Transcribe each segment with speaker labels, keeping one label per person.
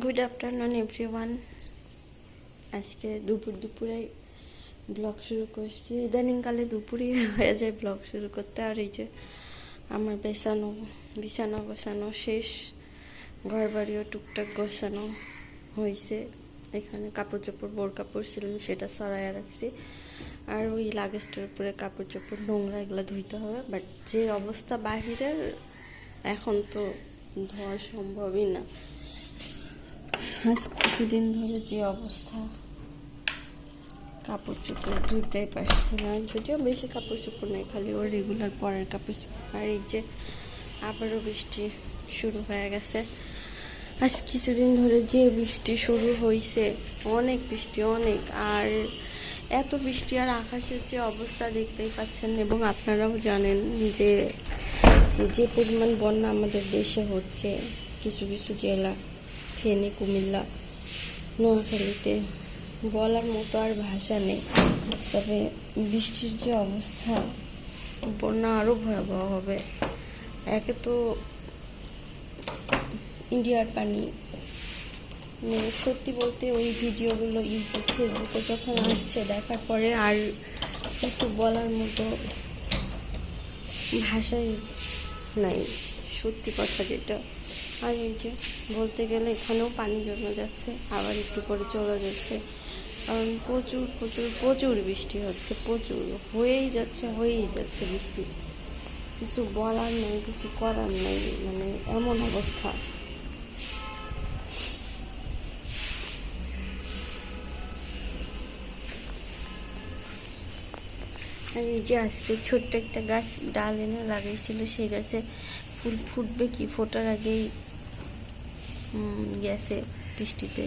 Speaker 1: Good afternoon everyone আজকে দুপুর দুপুরে ব্লগ শুরু করছি। ইদানিংকালে দুপুরই হয়ে যায় ব্লগ শুরু করতে। আর এই যে আমার বেসানো, বিছানা গোছানো শেষ। ঘর বাড়িও টুকটাক গোছানো হয়েছে এখানে কাপড় চোপড় বোর কাপড় ছিলাম, সেটা সরাইয়া রাখছি। আর ওই লাগেজটার উপরে কাপড় চোপড় নোংরা এগুলো ধুইতে হবে। বাট যে অবস্থা বাহিরের, এখন তো ধোয়া সম্ভবই না। আজ কিছুদিন ধরে যে অবস্থা কাপড় চোপড় ধুইতেই পারছি না। যদিও বেশি কাপড় চোপড় নেই, খালি ওর রেগুলার পরের কাপড় চোপড় যে আবারও বৃষ্টি শুরু হয়ে গেছে। আজ কিছুদিন ধরে যে বৃষ্টি শুরু হয়েছে অনেক বৃষ্টি, অনেক। আর এত বৃষ্টি আর আকাশের যে অবস্থা দেখতেই পাচ্ছেন এবং আপনারাও জানেন যে যে পরিমাণ বন্যা আমাদের দেশে হচ্ছে, কিছু কিছু জেলা। ফেনী কুমিল্লা। নোয়াখালীতে বলার মতো আর ভাষা নেই। তবে বৃষ্টির যে অবস্থা, বন্যা আরও ভয়াবহ হবে। একে তো ইন্ডিয়ার পানি। মানে সত্যি বলতে ওই ভিডিওগুলো ইউটিউব, ফেসবুকে যখন আসছে, দেখার পরে আর কিছু বলার মতো ভাষাই নাই। সত্যি কথা যেটা। আর এই যে বলতে গেলে এখানেও পানি জমে যাচ্ছে, আবার একটু করে চলে যাচ্ছে। কারণ প্রচুর প্রচুর প্রচুর বৃষ্টি হচ্ছে, প্রচুর। হয়েই যাচ্ছে হয়েই যাচ্ছে বৃষ্টি। কিছু বলার নেই, কিছু করার নেই মানে এমন অবস্থা। আর এই যে আজকে ছোট্ট একটা গাছ ডাল এনে লাগাইছিল, সেই গাছে ফুল ফুটবে কি? ফোটার আগেই গেছে বৃষ্টিতে।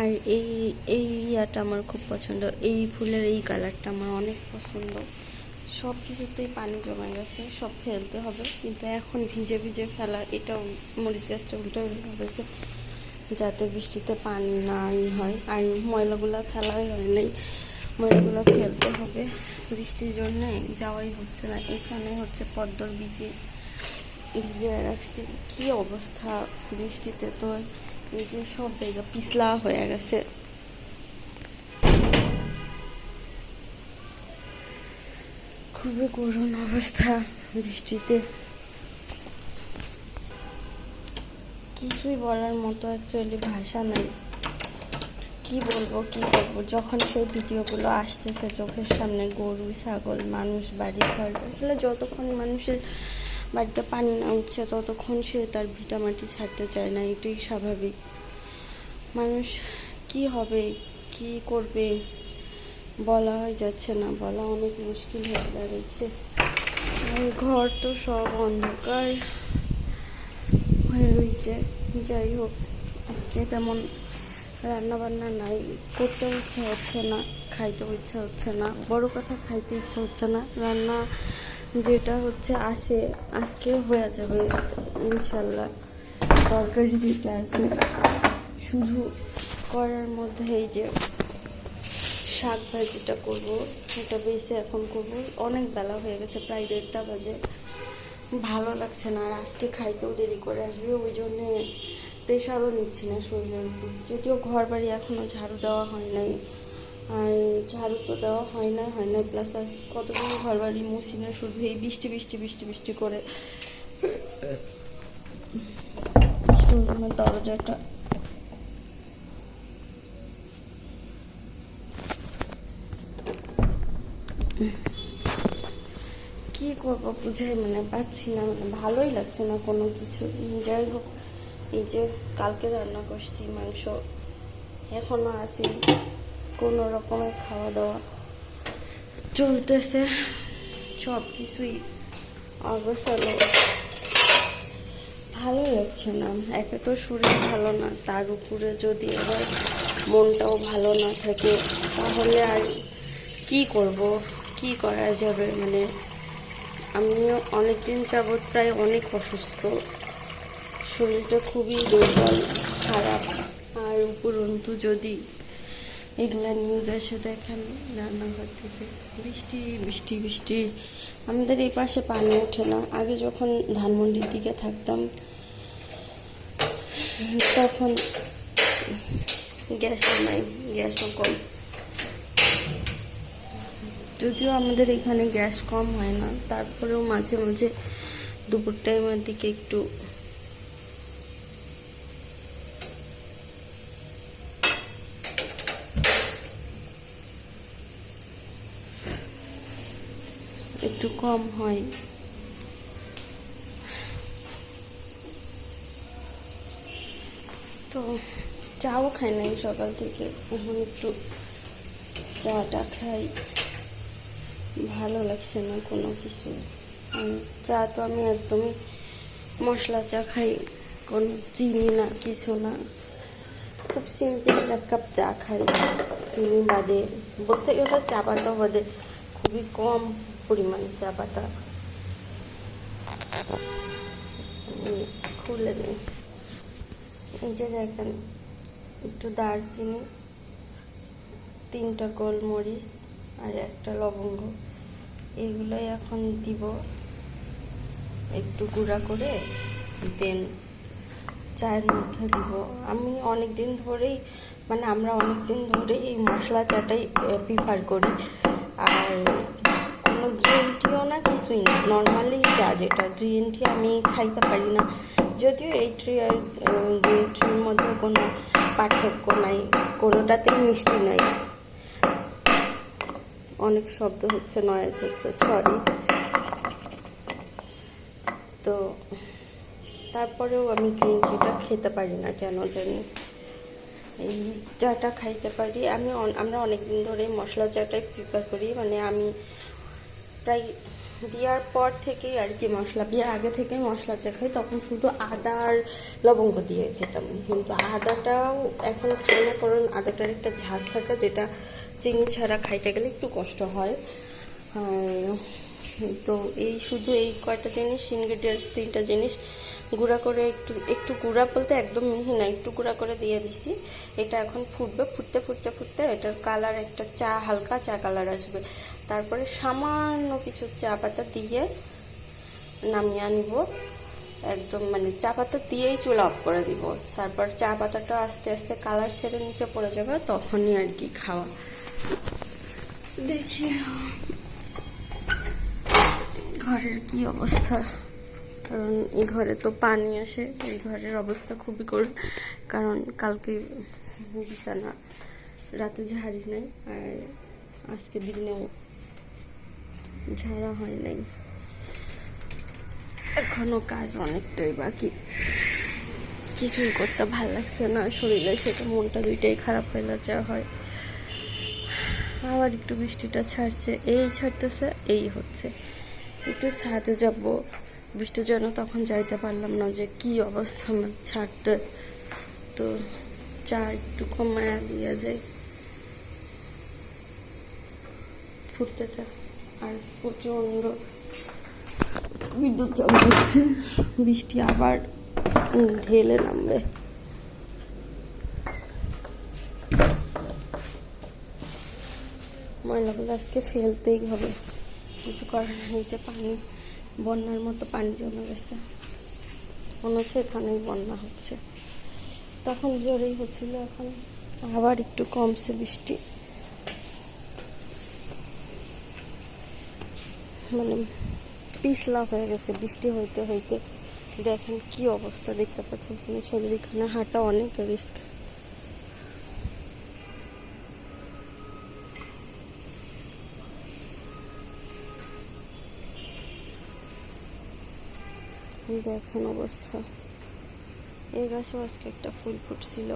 Speaker 1: আর এই এই ইয়াটা আমার খুব পছন্দ। এই ফুলের এই কালারটা আমার অনেক পছন্দ। সব কিছুতেই পানি জমে গেছে, সব ফেলতে হবে। কিন্তু এখন ভিজে ভিজে ফেলা এটা মরিচ গাছটা উল্টো হয়েছে, যাতে বৃষ্টিতে পানি না হয়। আর ময়লাগুলো ফেলাই হয় নাই। ময়লাগুলো ফেলতে হবে। বৃষ্টির জন্য যাওয়াই হচ্ছে না। এখানে হচ্ছে পদ্মর বীজে ভিজে রাখছি, কি অবস্থা? বৃষ্টিতে তো এই যে সব জায়গা পিছলা হয়ে গেছে। খুবই করুণ অবস্থা বৃষ্টিতে। কিছুই বলার মতো অ্যাকচুয়ালি ভাষা নেই। কি বলব কি বলব যখন সেই ভিডিওগুলো আসতেছে, চোখের সামনে গরু, ছাগল, মানুষ বাড়ি ঘর আসলে যতক্ষণ মানুষের বাড়িতে পানি না উঠছে ততক্ষণ সে তার ভিটামাটি ছাড়তে চায় না, এটাই স্বাভাবিক। মানুষ কি হবে, কি করবে, বলা হয়ে যাচ্ছে না, বলা অনেক মুশকিল হয়ে দাঁড়িয়েছে। ঘর তো সব অন্ধকার হয়ে রয়েছে। যাই হোক, আজকে তেমন রান্না বান্না নাই, করতেও ইচ্ছা হচ্ছে না, খাইতেও ইচ্ছা হচ্ছে না, বড় কথা খাইতে ইচ্ছা হচ্ছে না, রান্না যেটা হচ্ছে আসে, আজকে হয়ে যাবে, ইনশাল্লাহ। তরকারি যেটা আছে, শুধু করার মধ্যে এই যে শাক ভাজিটা করব, এটা বেশি এখন করব। অনেক বেলা হয়ে গেছে, প্রায় দেড়টা বাজে। ভালো লাগছে না, আর আজকে খাইতেও দেরি করে আসবে, ওই জন্যে প্রেশারও নিচ্ছি না শরীরের উপর। যদিও ঘর বাড়ি এখনও ঝাড়ু দেওয়া হয় নাই। আর ঝাড়ু তো দেওয়া হয় না হয় না প্লাস আজ কতদিন ঘর বাড়ি মুছি না শুধু এই বৃষ্টি বৃষ্টি বৃষ্টি বৃষ্টি করে। দরজাটা কি করব বুঝাই মানে পাচ্ছি না মানে ভালোই লাগছে না কোনো কিছু। যাই হোক, এই যে কালকে রান্না করছি, মাংস এখনও আছি। কোনো রকমের খাওয়া দাওয়া চলতেছে। সব কিছুই অগোছালো। ভালো লাগছে না। একে তো শরীর ভালো না, তার উপরে যদি এবার মনটাও ভালো না থাকে, তাহলে আর কি করব? কি করা যাবে? মানে আমিও অনেক দিন যাবৎ প্রায় অনেক অসুস্থ। শরীরটা খুবই দুর্বল, খারাপ। আর উপরন্তু যদি এগুলা নিউজ এসে দেখেন রান্নাঘর থেকে। বৃষ্টি বৃষ্টি বৃষ্টি। আমাদের এই পাশে পানি ওঠে না। আগে যখন ধানমন্ডির দিকে থাকতাম, তখন গ্যাসও নাই, গ্যাসও কম। যদিও আমাদের এখানে গ্যাস কম হয় না, তারপরেও মাঝে মাঝে দুপুর টাইমের দিকে একটু একটু কম হয়। তো চাও খাই নাই সকাল থেকে। এখন একটু চাটা খাই। ভালো লাগছে না কোনো কিছু। চা তো আমি একদমই মশলা চা খাই। কোনো চিনি না, কিছু না। খুব সিম্পল এক কাপ চা খাই। চিনি বাদে। বলতে গেলে চা পাতা বাদে। খুবই কম। পরিমাণে চা পাতা। খুলে নেই। এই যে দেখেন, একটু দারচিনি, তিনটা গোলমরিচ আর একটা লবঙ্গ। এগুলোই এখন দিব। একটু গুঁড়া করে দেন। চায়ের মধ্যে দিব। আমি অনেক দিন ধরেই মানে আমরা অনেক দিন ধরেই এই মশলা চাটাই প্রিফার করি। আর গ্রিন টিও না কিছুই না। নর্মালি চা যেটা গ্রিন টি আমি খাইতে পারি না। যদিও এই ট্রি আর গ্রিন টির মধ্যে কোনো পার্থক্য নাই, কোনোটাতেই মিষ্টি নাই। অনেক শব্দ হচ্ছে নয়েজ হচ্ছে সরি তো তারপরেও আমি গ্রিন টিটা খেতে পারি না, কেন জানি। এই চাটা খাইতে পারি। আমি আমরা অনেক দিন ধরে মশলা চাটাই প্রিপেয়ার করি। মানে আমি প্রায় দেওয়ার পর থেকেই আর কি মশলা, বিয়ার আগে থেকে মশলা চা খাই তখন শুধু আদা আর লবঙ্গ দিয়ে খেতাম। কিন্তু আদাটাও এখন খাই না, কারণ আদাটার একটা ঝাঁজ থাকে যেটা চিনি ছাড়া খাইতে গেলে একটু কষ্ট হয়। তো এই শুধু এই কয়টা জিনিস ইনগ্রিডিয়েন্টস তিনটা জিনিস, গুঁড়া করে একটু একটু গুঁড়া বলতে একদম মিহি না, একটু গুঁড়া করে দিয়ে দিছি। এটা এখন ফুটবে, ফুটতে ফুটতে ফুটতে এটার কালার একটা চা, হালকা চা কালার আসবে। তারপরে সামান্য কিছু চা পাতা দিয়ে নামিয়ে আনব। একদম মানে চা পাতা দিয়েই চুলা অফ করে দিব। তারপর চা পাতাটা আস্তে আস্তে কালার সেরে নিচে পড়ে যাবে, তখনই আর কি খাওয়া। দেখি। ঘরের কি অবস্থা? কারণ এই ঘরে তো পানি আসে, এই ঘরের অবস্থা খুবই করুন কারণ কালকে বিছানা, রাতে ঝাড়ি নাই, আর আজকে দিনেও ঝাড়া হয় নাই। এখনও কাজ অনেকটাই বাকি। কিছুই করতে ভালো লাগছে না শরীরে, সেটা মনটা দুইটাই খারাপ হয়ে যাচ্ছে হয়। আবার একটু বৃষ্টিটা ছাড়ছে, এই ছাড়তেছে, এই হচ্ছে। একটু ছাদে যাব, বৃষ্টির জন্য তখন যাইতে পারলাম না যে কি অবস্থা আমার ছাড়তে তো চা একটু কমায়া দিয়ে যায় ফুটতে থাক। আর প্রচণ্ড বিদ্যুৎ চমকাচ্ছে বৃষ্টি আবার ঢেলে নামবে। ময়লাগুলো আজকে ফেলতেই হবে। কিছু করার নেই যে পানি, বন্যার মতো পানি জমে গেছে। মনে হচ্ছে এখানেই বন্যা হচ্ছে। তখন জোরেই হচ্ছিল, এখন আবার একটু কমছে বৃষ্টি। মানে পিছলা হয়ে গেছে, বৃষ্টি হইতে হইতে। দেখেন কি অবস্থা দেখতে পাচ্ছেন এখানে ছেলের এখানে হাঁটা অনেক রিস্ক। দেখেন অবস্থা। এই গাছেও আজকে একটা ফুল ফুটছিল।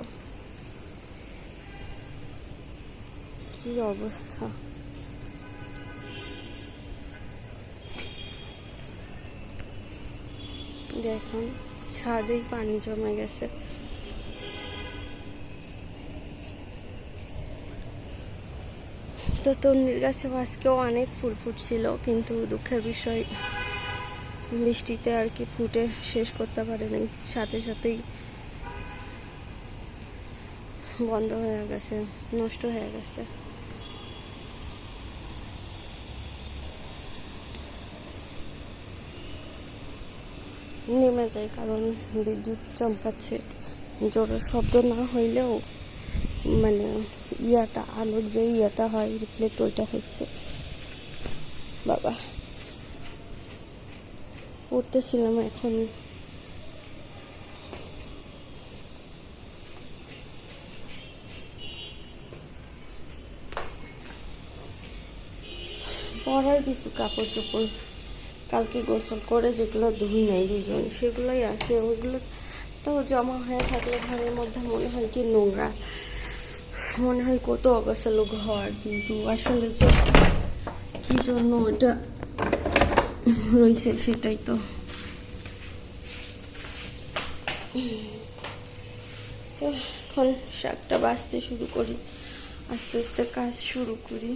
Speaker 1: কি অবস্থা। দেখুন, ছাদেই পানি জমে গেছে। তো তন্নির গাছে আজকেও অনেক ফুল ফুটছিল, কিন্তু দুঃখের বিষয়, বৃষ্টিতে আর কি ফুটে শেষ করতে পারেনি। সাথে সাথেই বন্ধ হয়ে গেছে, নষ্ট হয়ে গেছে। নেমে যায়, কারণ বিদ্যুৎ চমকাচ্ছে। জোরের শব্দ না হইলেও মানে ইয়াটা, আলোর যে ইয়াটা হয় রিফ্লেক্ট ওইটা হচ্ছে। বাবা, পড়তেছিলাম এখন। পরার কিছু কাপড় চোপড় কালকে গোসল করে যেগুলো ধুই নাই দুজন, সেগুলোই আছে। ওইগুলো তো জমা হয়ে থাকলে ঘরের মধ্যে মনে হয় কি নোংরা। মনে হয় কত অগোছালো ঘর কিন্তু আসলে যে কি জন্য ওটা রয়েছে সেটাই তো। এখন শাকটা বাঁচতে শুরু করি, আস্তে আস্তে কাজ শুরু করি।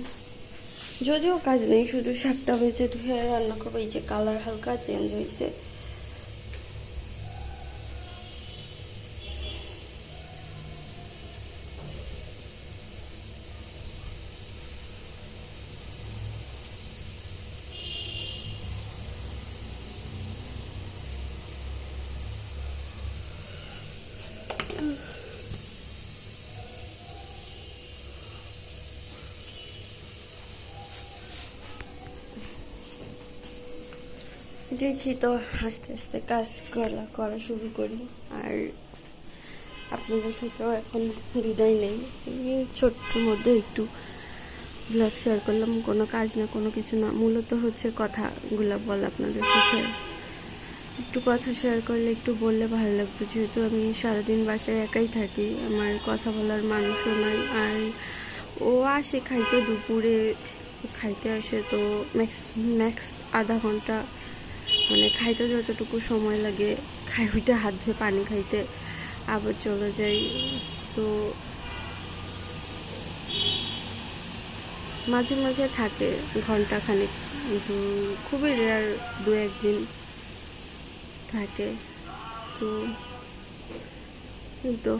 Speaker 1: যদিও কাজ নেই, শুধু শাকটা হয়েছে ধুয়ে রান্না করব। এই যে কালার হালকা চেঞ্জ হয়েছে। দেখি তো আস্তে আস্তে কাজ করা করা শুরু করি। আর আপনাদের থেকেও এখন বিদায় নেই। ছোট্ট মধ্যে একটু ব্লগ শেয়ার করলাম। কোনো কাজ না, কোনো কিছু না। মূলত হচ্ছে কথাগুলো বল আপনাদের সাথে। একটু কথা শেয়ার করলে, একটু বললে ভালো লাগবে। যেহেতু আমি সারাদিন বাসায় একাই থাকি, আমার কথা বলার মানুষও নাই। আর ও আসে খাইতে দুপুরে, খাইতে আসে তো ম্যাক্স ম্যাক্স আধা ঘণ্টা মানে খাইতে যতটুকু সময় লাগে, খাই উইটা হাত ধুয়ে পানি খাইতে আবার চলে যাই। তো মাঝে মাঝে থাকে ঘণ্টা খানেক কিন্তু খুবই রেয়ার দু একদিন থাকে। তো এই তো।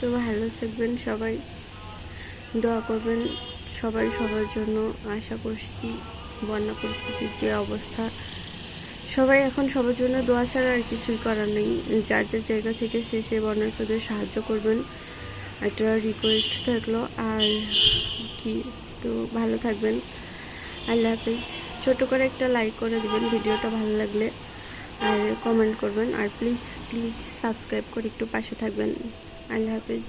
Speaker 1: তো ভালো থাকবেন সবাই। দোয়া করবেন সবাই সবার জন্য। আশা করছি বন্যা পরিস্থিতির যে অবস্থা, সবাই এখন সবার জন্য দোয়া ছাড়া আর কিছুই করার নেই। যার যার জায়গা থেকে সে সে বন্যার্থদের সাহায্য করবেন। একটা রিকোয়েস্ট থাকল। আর কি, তো ভালো থাকবেন। আল্লাহ হাফিজ। ছোটো করে একটা লাইক করে দেবেন ভিডিওটা ভালো লাগলে। আর কমেন্ট করবেন। আর প্লিজ প্লিজ সাবস্ক্রাইব করে একটু পাশে থাকবেন। আল্লাহ হাফিজ